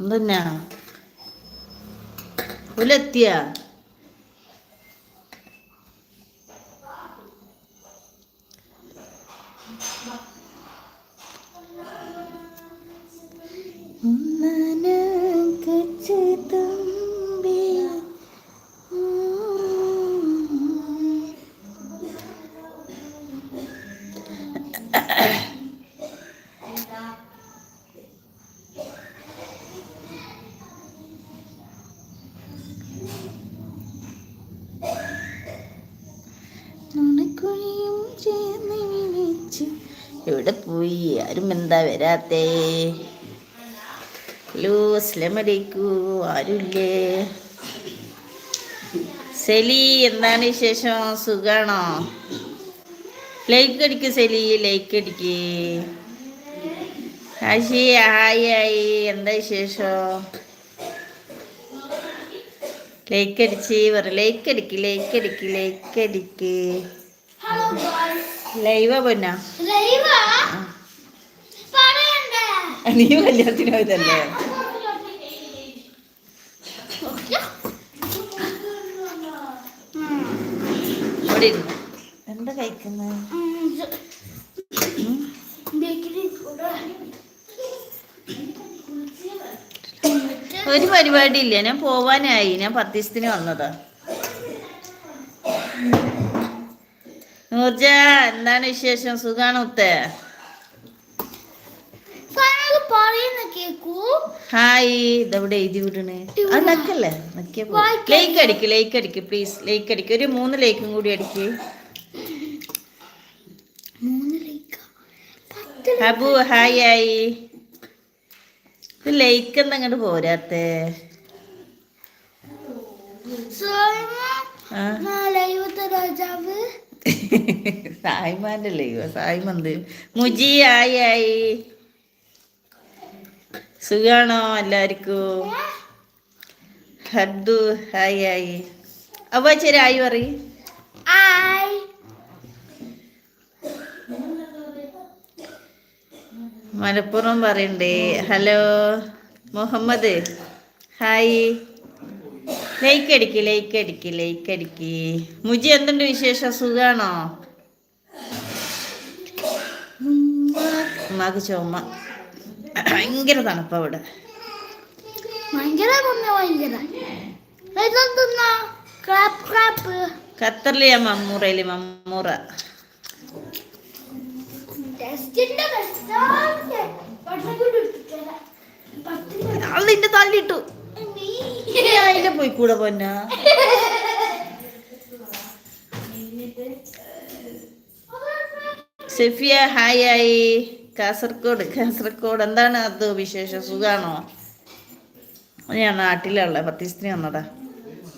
എന്തെന്നാ? പുലെത്തിയ? നുണക്കുഴിയും ചേർന്ന് വിളിച്ച്. എവിടെ പോയി? ആരും എന്താ വരാത്തേ? ഹലോ അസ്ലമലൈക്കു ആരുല്ലേ? സെലി എന്താണ് വിശേഷം? സുഖാണോ? ലൈക്ക് അടിക്ക് സെലി ലൈക്ക് അടിക്ക്. ഹാഷി ഹായ് ഹായ്. എന്താ വിശേഷം? ലൈക്ക് അടിച്ച് പറ. ലൈക്ക് അടിക്ക് ലൈക്ക് അടിക്ക് ലൈക്ക് അടിക്ക്. ലൈവാ പൊന്ന? നീ കല്യാണത്തിന് പോയതല്ലേ? ഇവിടെ ഇരുന്നു എന്താ കഴിക്കുന്നത് ഒരു പരിപാടി ഇല്ല ഞാൻ പോവാനായി. ഞാൻ പത്ത് ദിവസത്തിന് വന്നതാ. നൂർജ എന്താണ് വിശേഷം? സുഖാണ് ഉത്തേ? ഹായ് ഇതെവിടെ എഴുതി വിടണേ? അത് നക്കല്ലേ? നക്കിയ വായിക്കാൻ ലേക്ക് അടിക്ക് ലേക്ക് അടിക്ക് പ്ലീസ് ലേക്ക് അടിക്ക്. ഒരു മൂന്ന് ലേക്കും കൂടി അടിക്ക്. അബു ഹായ് ആയി ഇത് ലേക്ക് എന്താ അങ്ങോട്ട് പോരാത്തേ? ആ. രാജാവ്. സായിമാന്റെ ലൈവ് സായിമന്ത്. മുജി ആയി ആയി സുഖാണോ എല്ലാവർക്കും? ഹദ്ദു ഹായ് ആയി അവ ശരി ഹായ് പറയും. മലപ്പുറം പറയണ്ടേ. ഹലോ മുഹമ്മദ്. ഹായ്. ലൈക്ക് അടിക്ക് ലൈക്ക് അടിക്ക് ലൈക്ക് അടിക്ക്. മുജി എന്തുണ്ട് വിശേഷം? സുഖാണോ? ഉമ്മാക്ക് ചുമ. ഭയങ്കര തണുപ്പ ഇവിടെ. ഖത്തറിലെ മമ്മൂറയിൽ മമ്മൂറ. ബെസ്റ്റ് അതിന്റെ പോയി കൂടെ പൊന്ന? സെഫിയ ഹായ് ആയി. കാസർഗോഡ് കാസർഗോഡ്. എന്താണ് അത് വിശേഷം? സുഖാണോ? ഞാൻ നാട്ടിലുള്ള പത്തിസ്ത്രീ വന്നതാ.